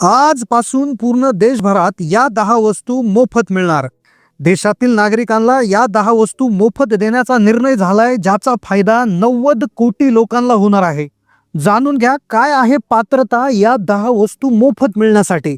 आजपासून पूर्ण देशभरात या दहा वस्तू मोफत मिळणार. देशातील नागरिकांना या दहा वस्तू मोफत देण्याचा निर्णय झालाय ज्याचा फायदा नव्वद कोटी लोकांना होणार आहे. जाणून घ्या काय आहे पात्रता या दहा वस्तू मोफत मिळण्यासाठी.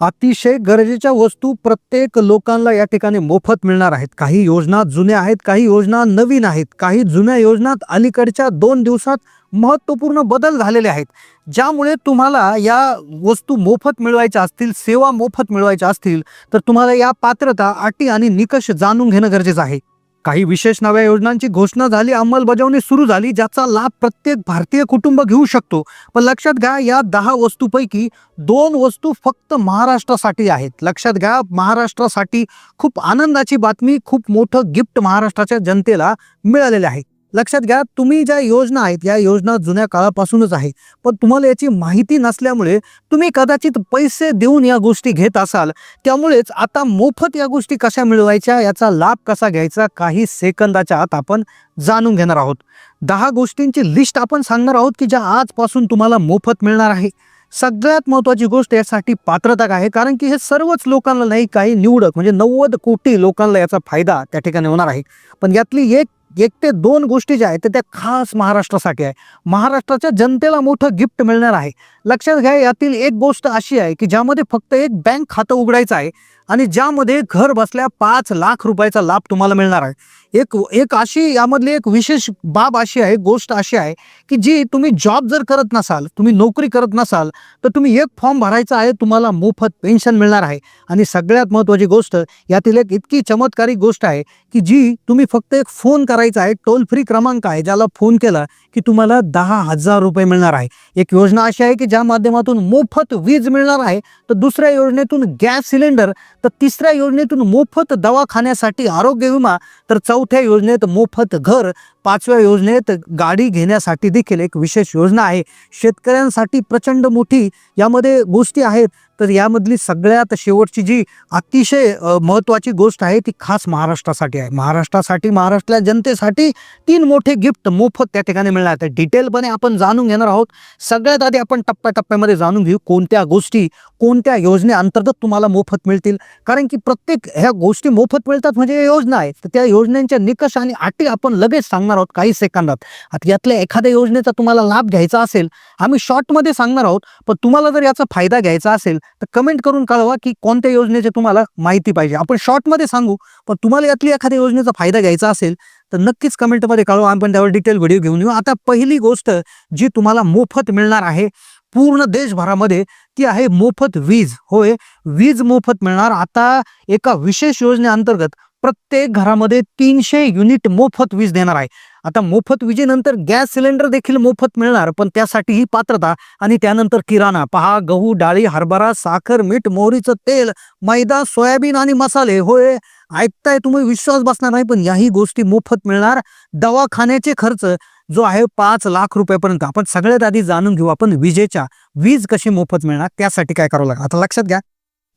अतिशय गरजेच्या वस्तू प्रत्येक लोकांना या ठिकाणी मोफत मिळणार आहेत. काही योजना जुन्या आहेत काही योजना नवीन आहेत. काही जुन्या योजनात अलीकडच्या दोन दिवसात महत्त्वपूर्ण बदल झालेले आहेत ज्यामुळे तुम्हाला या वस्तू मोफत मिळवायच्या असतील सेवा मोफत मिळवायच्या असतील तर तुम्हाला या पात्रता अटी आणि निकष जाणून घेणं गरजेचं आहे. काही विशेष नव्या योजनांची घोषणा झाली अंमलबजावणी सुरू झाली ज्याचा लाभ प्रत्येक भारतीय कुटुंब घेऊ शकतो. पण लक्षात घ्या या दहा वस्तूपैकी दोन वस्तू फक्त महाराष्ट्रासाठी आहेत. लक्षात घ्या महाराष्ट्रासाठी खूप आनंदाची बातमी खूप मोठं गिफ्ट महाराष्ट्राच्या जनतेला मिळालेलं आहे. लक्षात घ्या तुम्ही ज्या योजना आहेत या योजना जुन्या काळापासूनच आहे पण तुम्हाला याची माहिती नसल्यामुळे तुम्ही कदाचित पैसे देऊन या गोष्टी घेत असाल. त्यामुळेच आता मोफत या गोष्टी कशा मिळवायच्या याचा लाभ कसा घ्यायचा काही सेकंदाच्या आत आपण जाणून घेणार आहोत. दहा गोष्टींची लिस्ट आपण सांगणार आहोत की ज्या आजपासून तुम्हाला मोफत मिळणार आहे. सगळ्यात महत्त्वाची गोष्ट यासाठी पात्रता काय आहे? कारण की हे सर्वच लोकांना नाही काही निवडक म्हणजे नव्वद कोटी लोकांना याचा फायदा त्या ठिकाणी होणार आहे. पण यातली एक एक ते दोन गोष्टी ज्या आहेत त्या त्या खास महाराष्ट्रासाठी आहे. महाराष्ट्राच्या जनतेला मोठं गिफ्ट मिळणार आहे. लक्षात घ्या यातील एक गोष्ट अशी आहे की ज्यामध्ये फक्त एक बँक खातं उघडायचं आहे. आणि ज्यामध्ये घर बसल्या पाच लाख रुपयाचा लाभ तुम्हाला मिळणार आहे. एक एक अशी यामधली एक विशेष बाब अशी आहे गोष्ट अशी आहे की जी तुम्ही जॉब जर करत नसाल तुम्ही नोकरी करत नसाल तर तुम्ही एक फॉर्म भरायचा आहे तुम्हाला मोफत पेन्शन मिळणार आहे. आणि सगळ्यात महत्त्वाची गोष्ट यातील एक इतकी चमत्कारिक गोष्ट आहे की जी तुम्ही फक्त एक फोन करायचा आहे टोल फ्री क्रमांक आहे ज्याला फोन केला की तुम्हाला दहा हजार रुपये मिळणार आहे. एक योजना अशी आहे की ज्या माध्यमातून मोफत वीज मिळणार आहे तर दुसऱ्या योजनेतून गॅस सिलेंडर तर तिसऱ्या योजनेतून मोफत दवाखान्यासाठी आरोग्य विमा तर चौथ्या योजनेत मोफत घर पाचव्या योजनेत गाडी घेण्यासाठी देखील एक विशेष योजना आहे. शेतकऱ्यांसाठी प्रचंड मोठी यामध्ये गोष्टी आहेत. तर यामधली सगळ्यात शेवटची जी अतिशय महत्त्वाची गोष्ट आहे ती खास महाराष्ट्रासाठी आहे. महाराष्ट्रासाठी महाराष्ट्राच्या जनतेसाठी तीन मोठे गिफ्ट मोफत त्या ठिकाणी मिळणार आहेत. डिटेलपणे आपण जाणून घेणार आहोत. सगळ्यात आधी आपण टप्प्याटप्प्यामध्ये जाणून घेऊ कोणत्या गोष्टी कोणत्या योजनेअंतर्गत तुम्हाला मोफत मिळतील? कारण की प्रत्येक ह्या गोष्टी मोफत मिळतात म्हणजे या योजना आहेत. तर त्या योजनांच्या निकष आणि अटी आपण लगेच सांगणार आहोत काही सेकंदात. आता यातल्या एखाद्या योजनेचा तुम्हाला लाभ घ्यायचा असेल आम्ही शॉर्टमध्ये सांगणार आहोत पण तुम्हाला जर याचा फायदा घ्यायचा असेल तर कमेंट करून कळवा की कोणत्या योजनेची तुम्हाला माहिती पाहिजे. आपण शॉर्टमध्ये सांगू पण तुम्हाला यातली एखाद्या योजनेचा फायदा घ्यायचा असेल तर नक्कीच कमेंटमध्ये कळवा. आपण त्यावर डिटेल व्हिडिओ घेऊन येऊ. आता पहिली गोष्ट जी तुम्हाला मोफत मिळणार आहे पूर्ण देशभरामध्ये ती आहे मोफत वीज. होय वीज मोफत मिळणार. आता एका विशेष योजनेअंतर्गत प्रत्येक घरामध्ये तीनशे युनिट मोफत वीज देणार आहे. आता मोफत विजेनंतर गॅस सिलेंडर देखील मोफत मिळणार पण त्यासाठी ही पात्रता आणि त्यानंतर किराणा. पहा गहू डाळी हरभरा साखर मीठ मोहरीचं तेल मैदा सोयाबीन आणि मसाले. होय ऐकताय तुम्ही विश्वास बसणार नाही पण याही गोष्टी मोफत मिळणार. दवाखान्याचे खर्च जो आहे पाच लाख रुपयापर्यंत. आपण सगळ्यात आधी जाणून घेऊ आपण विजेच्या वीज कशी मोफत मिळणार त्यासाठी काय करावं लागेल. आता लक्षात घ्या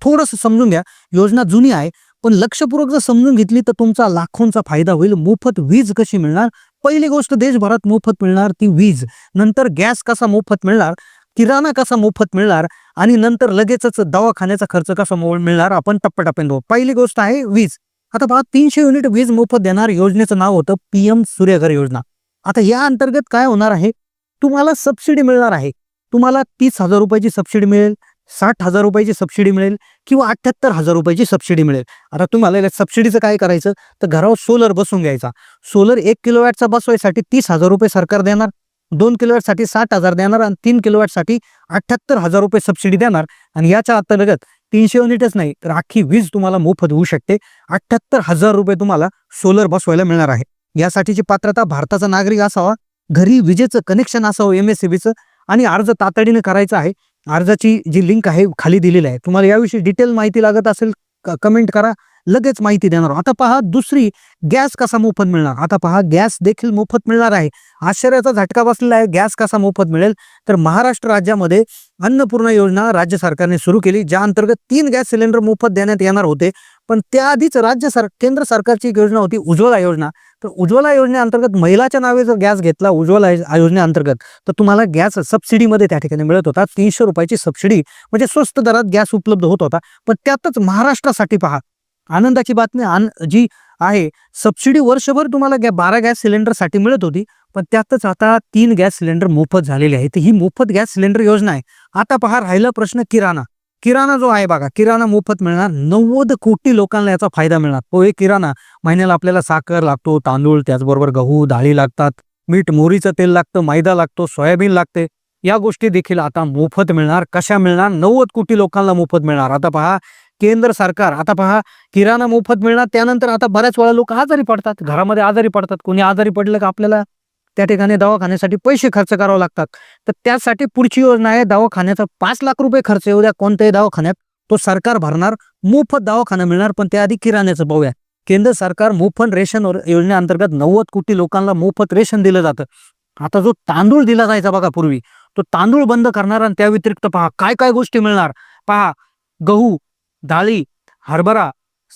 थोडंसं समजून घ्या योजना जुनी आहे पण लक्षपूर्वक जर समजून घेतली तर तुमचा लाखोंचा फायदा होईल. मोफत वीज कशी मिळणार? पहिली गोष्ट देशभरात मोफत मिळणार ती वीज. नंतर गॅस कसा मोफत मिळणार? किराणा कसा मोफत मिळणार? आणि नंतर लगेचच दवाखान्याचा खर्च कसा मो- मिळणार? आपण टप्प्याटप्प्याने बघू. पहिली गोष्ट आहे वीज. आता पहा तीनशे युनिट वीज मोफत देणार योजनेचं नाव होतं पीएम सूर्यघर योजना. आता या अंतर्गत काय होणार आहे? तुम्हाला सबसिडी मिळणार आहे. तुम्हाला तीस हजार रुपयाची सबसिडी मिळेल साठ हजार रुपयाची सबसिडी मिळेल किंवा अठ्ठ्याहत्तर हजार रुपयाची सबसिडी मिळेल. आता तुम्हाला या सबसिडीचं काय करायचं? तर घरावर सोलर बसून घ्यायचा. सोलर एक किलोवॅटचा बसवायसाठी तीस हजार रुपये सरकार देणार दोन किलोवॅटसाठी साठ हजार देणार आणि तीन किलोवॅटसाठी अठ्ठ्याहत्तर हजार रुपये सबसिडी देणार. आणि याच्या अंतर्गत तीनशे युनिटच नाही तर अख्खी वीज तुम्हाला मोफत होऊ शकते. अठ्ठ्याहत्तर हजार रुपये तुम्हाला सोलर बसवायला मिळणार आहे. यासाठीची पात्रता भारताचा नागरिक असावा घरी विजेचं कनेक्शन असावं एम एस सी बीचं आणि अर्ज तातडीने करायचा आहे. अर्जाची जी लिंक आहे खाली दिलेली आहे. तुम्हाला याविषयी डिटेल माहिती लागत असेल क- कमेंट करा. लगेच माहिती देणार आता पहा दुसरी गॅस कसा मोफत मिळणार? आता पहा गॅस देखील मोफत मिळणार आहे. आश्चर्याचा झटका बसलेला आहे गॅस कसा मोफत मिळेल? तर महाराष्ट्र राज्यामध्ये अन्नपूर्णा योजना राज्य सरकारने सुरू केली ज्या अंतर्गत तीन गॅस सिलेंडर मोफत देण्यात येणार होते. पण त्याआधीच राज्य सर केंद्र सरकारची एक योजना होती उज्ज्वला योजना. तर उज्ज्वला योजनेअंतर्गत महिलाच्या नावे जर गॅस घेतला उज्ज्वला योजनेअंतर्गत तर तुम्हाला गॅस सबसिडीमध्ये त्या ठिकाणी मिळत होता. तीनशे रुपयाची सबसिडी म्हणजे स्वस्त दरात गॅस उपलब्ध होत होता. पण त्यातच महाराष्ट्रासाठी पहा आनंदाची बातमी आन जी आहे सबसिडी वर्षभर तुम्हाला गॅ बारा गॅस सिलेंडरसाठी मिळत होती पण त्यातच आता तीन गॅस सिलेंडर मोफत झालेले आहे तर ही मोफत गॅस सिलेंडर योजना आहे. आता पहा राहिला प्रश्न किराणा. किराणा जो आहे बघा किराणा मोफत मिळणार नव्वद कोटी लोकांना याचा फायदा मिळणार. पोहे किराणा. महिन्याला आपल्याला साखर लागतो तांदूळ त्याचबरोबर गहू डाळी लागतात मीठ मोहरीचं तेल लागतं मैदा लागतो सोयाबीन लागते. या गोष्टी देखील आता मोफत मिळणार. कशा मिळणार? नव्वद कोटी लोकांना मोफत मिळणार. आता पहा केंद्र सरकार. आता पहा किराणा मोफत मिळणार त्यानंतर आता बऱ्याच वेळा लोक आजारी पडतात. घरामध्ये आजारी पडतात. कोणी आजारी पडलं का आपल्याला? त्या ठिकाणी दवाखान्यासाठी पैसे खर्च करावे लागतात. तर त्यासाठी पुढची योजना आहे दवाखान्याचा पाच लाख रुपये खर्च. येऊ द्या कोणत्याही दवाखान्यात तो सरकार भरणार मोफत दवाखाना मिळणार पण त्याआधी किराण्याचं पाहूया. केंद्र सरकार मोफत रेशन योजनेअंतर्गत नव्वद कोटी लोकांना मोफत रेशन दिलं जातं. आता जो तांदूळ दिला जायचा बघा पूर्वी तो तांदूळ बंद करणार आणि त्या व्यतिरिक्त पहा काय काय गोष्टी मिळणार? पहा गहू डाळी हरभरा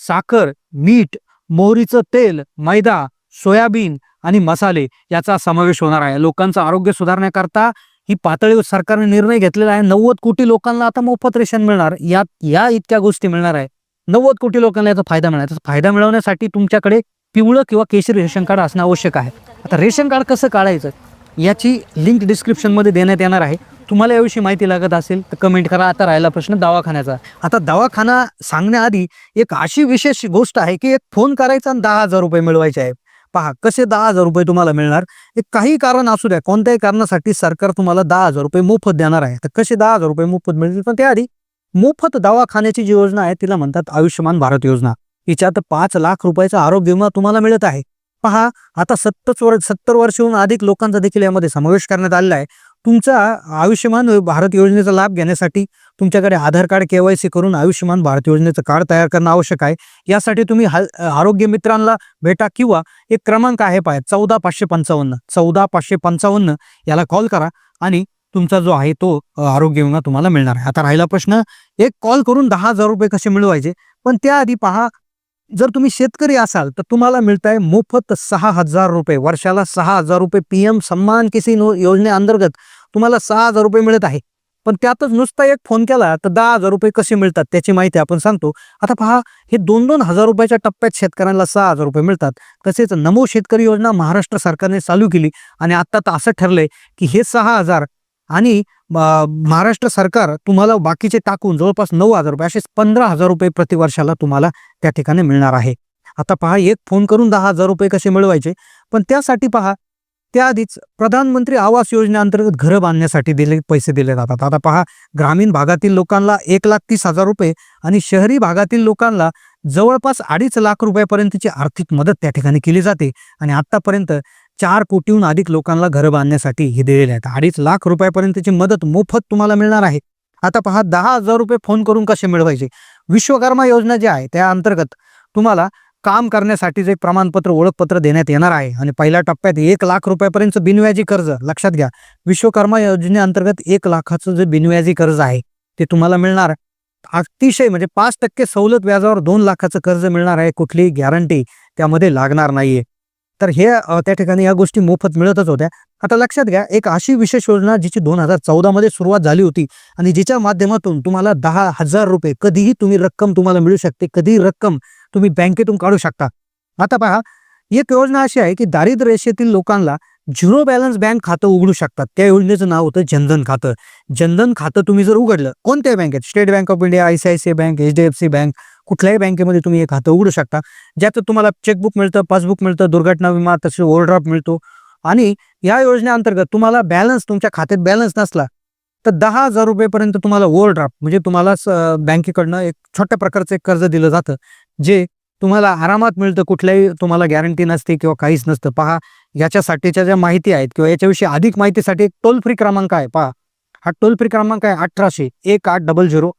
साखर मीठ मोहरीचं तेल मैदा सोयाबीन आणि मसाले याचा समावेश होणार आहे. लोकांचं आरोग्य सुधारण्याकरता ही पातळीवर सरकारने निर्णय घेतलेला आहे. नव्वद कोटी लोकांना आता मोफत रेशन मिळणार. यात या इतक्या गोष्टी मिळणार आहे. नव्वद कोटी लोकांना याचा फायदा मिळणार त्याचा फायदा मिळवण्यासाठी तुमच्याकडे पिवळं किंवा केशरी रेशन कार्ड असणं आवश्यक आहे. आता रेशन कार्ड कसं काढायचं? याची लिंक डिस्क्रिप्शनमध्ये देण्यात येणार आहे. तुम्हाला याविषयी माहिती लागत असेल तर कमेंट करा. आता राहिला प्रश्न दवाखान्याचा. आता दवाखाना सांगण्याआधी एक अशी विशेष गोष्ट आहे की एक फोन करायचा आणि दहा हजार रुपये मिळवायचे आहे पहा कसे दहा हजार रुपये तुम्हाला मिळणार? एक काही कारण असू द्या. कोणत्याही कारणासाठी सरकार तुम्हाला दहा हजार रुपये मोफत देणार आहे. तर कसे दहा हजार रुपये मोफत मिळतील? पण त्याआधी मोफत दवाखान्याची जी योजना आहे तिला म्हणतात आयुष्यमान भारत योजना. हिच्यात पाच लाख रुपयाचा आरोग्य विमा तुम्हाला मिळत आहे. पहा आता सत्तर वर्ष सत्तर वर्षहून अधिक लोकांचा देखील यामध्ये समावेश करण्यात आलेला आहे. तुमचा आयुष्यमान भारत योजनेचा लाभ घेण्यासाठी तुमच्याकडे आधार कार्ड केवायसी करून आयुष्यमान भारत योजनेचं कार्ड तयार करणं आवश्यक आहे. यासाठी तुम्ही आरोग्य मित्रांना भेटा किंवा एक क्रमांक आहे पाय चौदा पाचशे पंचावन्न चौदा पाचशे पंचावन्न याला कॉल करा आणि तुमचा जो आहे तो आरोग्य विमा तुम्हाला मिळणार आहे. आता राहिला प्रश्न एक कॉल करून दहा हजार रुपये कसे मिळवायचे? पण त्याआधी पहा जर तुम्ही शेतकरी असाल तर तुम्हाला मिळत आहे मोफत सहा हजार रुपये. वर्षाला सहा हजार रुपये पी एम सन्मान किसी योजनेअंतर्गत तुम्हाला सहा हजार रुपये मिळत आहे. पण त्यातच नुसता एक फोन केला तर दहा हजार रुपये कसे मिळतात? त्याची माहिती आपण सांगतो. आता पहा हे दोन दोन हजार रुपयाच्या टप्प्यात शेतकऱ्यांना सहा हजार रुपये मिळतात. तसेच नमो शेतकरी योजना महाराष्ट्र सरकारने चालू केली आणि आता तर असं ठरलंय की हे सहा हजार आणि महाराष्ट्र सरकार तुम्हाला बाकीचे टाकून जवळपास नऊ हजार रुपये असे पंधरा हजार रुपये प्रतिवर्षाला तुम्हाला त्या ठिकाणी मिळणार आहे. आता पहा एक फोन करून दहा हजार रुपये कसे मिळवायचे? पण त्यासाठी पहा त्याआधीच प्रधानमंत्री आवास योजनेअंतर्गत घरं बांधण्यासाठी दिले पैसे दिले जातात. आता पहा ग्रामीण भागातील लोकांना एक लाख तीस हजार रुपये आणि शहरी भागातील लोकांना जवळपास अडीच लाख रुपयापर्यंतची आर्थिक मदत त्या ठिकाणी केली जाते. आणि आत्तापर्यंत चार कोटीहून अधिक लोकांना घरं बांधण्यासाठी हे दिलेले आहेत. अडीच लाख रुपयापर्यंतची मदत मोफत तुम्हाला मिळणार आहे. आता पहा दहा हजार रुपये फोन करून कसे मिळवायचे? विश्वकर्मा योजना जी आहे त्या अंतर्गत तुम्हाला काम करण्यासाठी जे प्रमाणपत्र ओळखपत्र देण्यात येणार आहे. आणि पहिल्या टप्प्यात एक लाख रुपयापर्यंत बिनव्याजी कर्ज लक्षात घ्या. विश्वकर्मा योजनेअंतर्गत एक लाखाचं जे बिनव्याजी कर्ज आहे ते तुम्हाला मिळणार. अतिशय म्हणजे पाच टक्के सवलत व्याजावर दोन लाखाचं कर्ज मिळणार आहे. कुठलीही गॅरंटी त्यामध्ये लागणार नाहीये. तर हे त्या ठिकाणी या गोष्टी मोफत मिळतच होत्या. आता लक्षात घ्या एक अशी विशेष योजना जिची दोन हजार चौदामध्ये सुरुवात झाली होती आणि जिच्या माध्यमातून तुम्हाला दहा हजार रुपये कधीही तुम्ही रक्कम तुम्हाला मिळू शकते कधीही रक्कम तुम्ही बँकेतून काढू शकता. आता पहा एक योजना अशी आहे की दारिद्र्य रेषेतील लोकांना झिरो बॅलन्स बँक खातं उघडू शकतात. त्या योजनेचं नाव होतं जनधन खातं. जनधन खातं तुम्ही जर उघडलं कोणत्याही बँकेत State Bank of India I C I C bank H D F C bank कुठल्याही बँकेमध्ये तुम्ही हे खातं उघडू शकता. ज्यात तुम्हाला चेकबुक मिळतं पासबुक मिळतं दुर्घटना विमा तसे ओव्हरड्राफ्ट मिळतो. आणि या योजनेअंतर्गत तुम्हाला बॅलन्स तुमच्या खात्यात बॅलन्स नसला तर दहा हजार रुपयेपर्यंत तुम्हाला ओव्हरड्राफ्ट म्हणजे तुम्हाला स- बँकेकडनं एक छोट्या प्रकारचं एक कर्ज दिलं जातं जे तुम्हाला आरामात मिळतं कुठल्याही तुम्हाला गॅरंटी नसते किंवा काहीच नसतं. पहा याच्यासाठीच्या ज्या माहिती आहेत किंवा याच्याविषयी अधिक माहितीसाठी एक टोल फ्री क्रमांक आहे पहा. हा टोल फ्री क्रमांक आहे अठराशे एक आठ डबल झिरो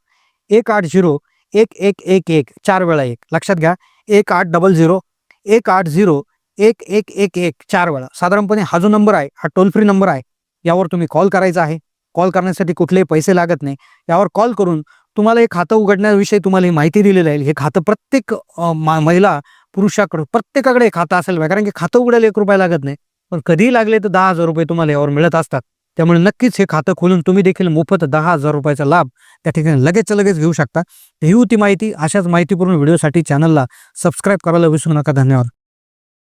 एक आठ झिरो एक एक एक एक चार वेळा एक. लक्षात घ्या एक आठ डबल झिरो एक आठ झिरो एक एक एक एक चार वेळा. साधारणपणे हा जो नंबर आहे हा टोल फ्री नंबर आहे यावर तुम्ही कॉल करायचा आहे. कॉल करण्यासाठी कुठलेही पैसे लागत नाही. यावर कॉल करून तुम्हाला हे खातं उघडण्याविषयी तुम्हाला ही माहिती दिलेली जाईल हे खातं प्रत्येक मा- महिला पुरुषाकडं प्रत्येकाकडे खातं असेल पाहिजे. कारण की खातं उघडायला एक रुपया लागत नाही. पण कधीही लागले तर दहा हजार रुपये तुम्हाला यावर मिळत असतात. त्यामुळे नक्कीच हे खातं खोलून तुम्ही देखील मोफत दहा हजार रुपयाचा लाभ त्या ठिकाणी लगेच लगेच घेऊ शकता. ही होती माहिती. अशाच माहितीपूर्ण व्हिडिओसाठी चॅनलला सबस्क्राईब करायला विसरू नका. धन्यवाद.